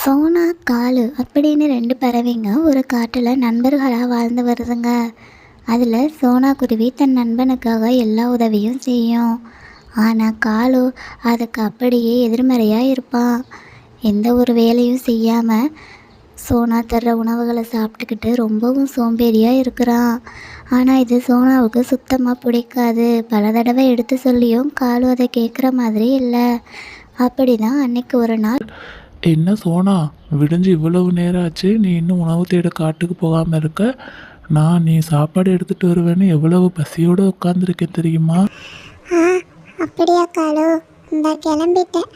சோனா காலு அப்படின்னு ரெண்டு பறவைங்க ஒரு காட்டில் நண்பர்களாக வாழ்ந்து வருதுங்க. அதில் சோனா குருவி தன் நண்பனுக்காக எல்லா உதவியும் செய்யும். ஆனால் காலு அதுக்கு அப்படியே எதிர்மறையாக இருப்பான் எந்த ஒரு வேலையும் செய்யாமல் சோனா தர்ற உணவுகளை சாப்பிட்டுக்கிட்டு ரொம்பவும் சோம்பேறியாக இருக்கிறான் ஆனால் இது சோனாவுக்கு சுத்தமாக பிடிக்காது. பல தடவை எடுத்து சொல்லியும் காலு அதை கேட்குற மாதிரி இல்லை. அப்படி தான் அன்னைக்கு ஒரு நாள் என்ன சோனா விடிஞ்சு இவ்வளவு நேரம் ஆச்சு நீ இன்னும் உணவு தேட காட்டுக்கு போகாமல் இருக்க? நான் நீ சாப்பாடு எடுத்துகிட்டு வருவேன்னு எவ்வளவு பசியோடு உட்காந்துருக்கேன் தெரியுமா? அப்படியா காலு. இந்த கிளம்பிட்டேன்.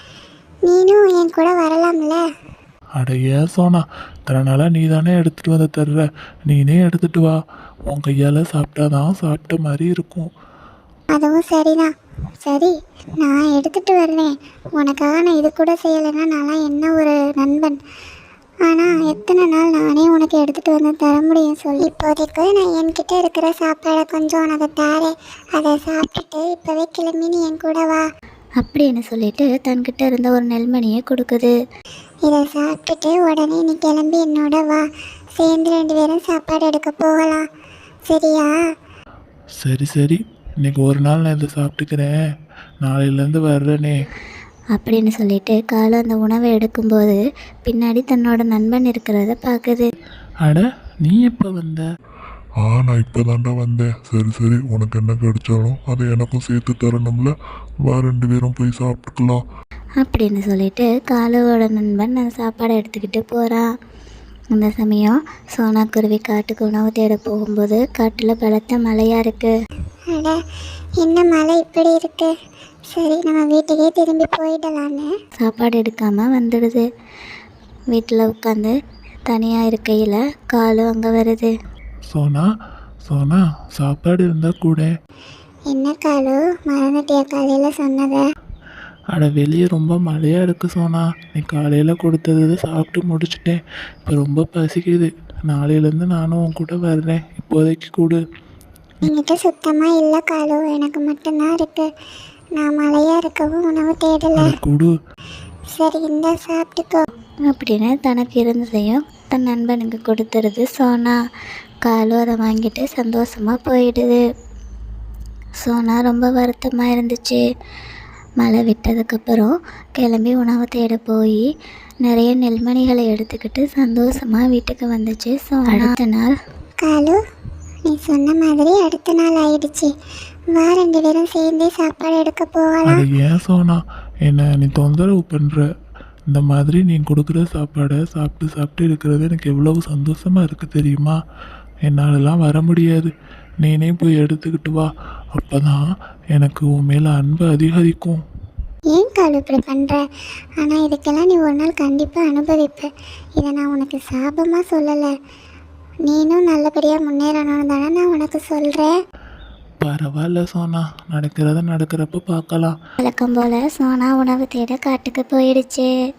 நீனும் என் கூட வரலாம்ல? அட ஏன் சோனா நாளாக நீ தானே எடுத்துகிட்டு வந்து தர்ற? நீனே எடுத்துகிட்டு வா. உன் கையால் சாப்பிட்டாதான் சாப்பிட்ட மாதிரி இருக்கும். அதுவும் சரிதான். சரி நான் எடுத்துட்டு வருவேன் உனக்காக நான் இது கூட செய்யலைன்னா நான்லாம் என்ன ஒரு நண்பன்? ஆனால் எத்தனை நாள் நானே உனக்கு எடுத்துட்டு வந்து தர முடியும் சொல்லி. இப்போதைக்கு நான் என்கிட்ட இருக்கிற சாப்பாடை கொஞ்சம் உனக்கு தாரேன் அதை சாப்பிட்டுட்டு இப்போவே கிளம்பி நீ என் கூட வா. அப்படின்னு சொல்லிட்டு தன்கிட்ட இருந்த ஒரு நெல்மணியை கொடுக்குது. இதை சாப்பிட்டுட்டு உடனே நீ கிளம்பி என்னோட வா. சேர்ந்து ரெண்டு பேரும் சாப்பாடு எடுக்க போகலாம். சரியா? சரி சரி. இன்னைக்கு ஒரு நாள் நான் இதை சாப்பிட்டுக்கிறேன். நாளையிலேருந்து வர்றேனே. அப்படின்னு சொல்லிட்டு காலு அந்த உணவை எடுக்கும்போது பின்னாடி தன்னோட நண்பன் இருக்கிறத பார்க்குது. அட நீ எப்போ வந்த? ஆ நான் இப்போ தாண்டா வந்தேன். சரி சரி உனக்கு என்ன கிடைச்சாலும் அதை எனக்கும் சேர்த்து தரணும்ல. வா ரெண்டு பேரும் போய் சாப்பிட்டுக்கலாம். அப்படின்னு சொல்லிட்டு காலுவோட நண்பன் அந்த சாப்பாடை எடுத்துக்கிட்டு போகிறான் அந்த சமயம் சோனா குருவி காட்டுக்கு உணவு தேட போகும்போது காட்டில் பலத்த மழையாக இருக்குது அட என்ன மழை இப்படி இருக்கு? சரி நம்ம வீட்டுக்கே திரும்பி போயிடலான்னு. சாப்பாடு எடுக்காமல் வந்துடுது. வீட்டில் உட்காந்து தனியாக இருக்கையில் காலு அங்கே வருது. சோனா சோனா சாப்பாடு இருந்தால் கூட. என்ன காலு? மறந்துட்டியா காலையில் சொன்னதை? அட வெளியே ரொம்ப மழையாக இருக்குது சோனா. நீ காலையில் கொடுத்தது சாப்பிட்டு முடிச்சிட்டேன். இப்போ ரொம்ப பசிக்குது. நாளையிலேருந்து நானும் உன் கூட வர்றேன். இப்போதைக்கு கொடு. என்கிட்ட சுத்தமாக இல்லை காலு. எனக்கு மட்டும்தான் இருக்கு. நான் மழையாக இருக்கவும் உணவு தேடலை. கொடு. சரி இந்த சாப்பிட்டுக்கோ. அப்படின்னு தனக்கு இருந்ததையும் தன் நண்பனுக்கு கொடுத்துருது. சோனா காலு அதை வாங்கிட்டு சந்தோஷமாக போயிடுது. சோனா ரொம்ப வருத்தமாக இருந்துச்சு. மழை விட்டதுக்கப்புறம் கிளம்பி உணவு தேட போய் நிறைய நெல்மணிகளை எடுத்துக்கிட்டு சந்தோஷமாக வீட்டுக்கு வந்துச்சு. சோனா அடுத்த நாள் காலு நீ சொன்ன மாதிரி அடுத்த நாள் ஆயிடுச்சு. வா ரெண்டு பேரும் சேர்ந்தே சாப்பாடு எடுக்க போகலாம். ஏன் சோனா? என்ன நீ தொந்தரவு பண்ணுற இந்த மாதிரி நீ கொடுக்குற சாப்பாடை சாப்பிட்டு சாப்பிட்டு இருக்கிறது எனக்கு எவ்வளவு சந்தோஷமாக இருக்குது தெரியுமா? என்னாலலாம் வர முடியாது. நீனே போய் எடுத்துக்கிட்டு வா. அப்போ தான் எனக்கு உன் மேலே அன்பு அதிகரிக்கும். ஏன் காலு இப்படி பண்ணுற ஆனால் இதுக்கெல்லாம் நீ ஒரு நாள் கண்டிப்பாக அனுபவிப்ப. இதை நான் உனக்கு சாபமாக சொல்லலை. நீனும் நல்லபடியாக முன்னேறணும்னு தானே நான் உனக்கு சொல்கிறேன் பரவாயில்ல சோனா. நடக்கிறத நடக்கிறப்ப பார்க்கலாம். வழக்கம் போல் சோனா உணவு தேட காட்டுக்கு போயிடுச்சு.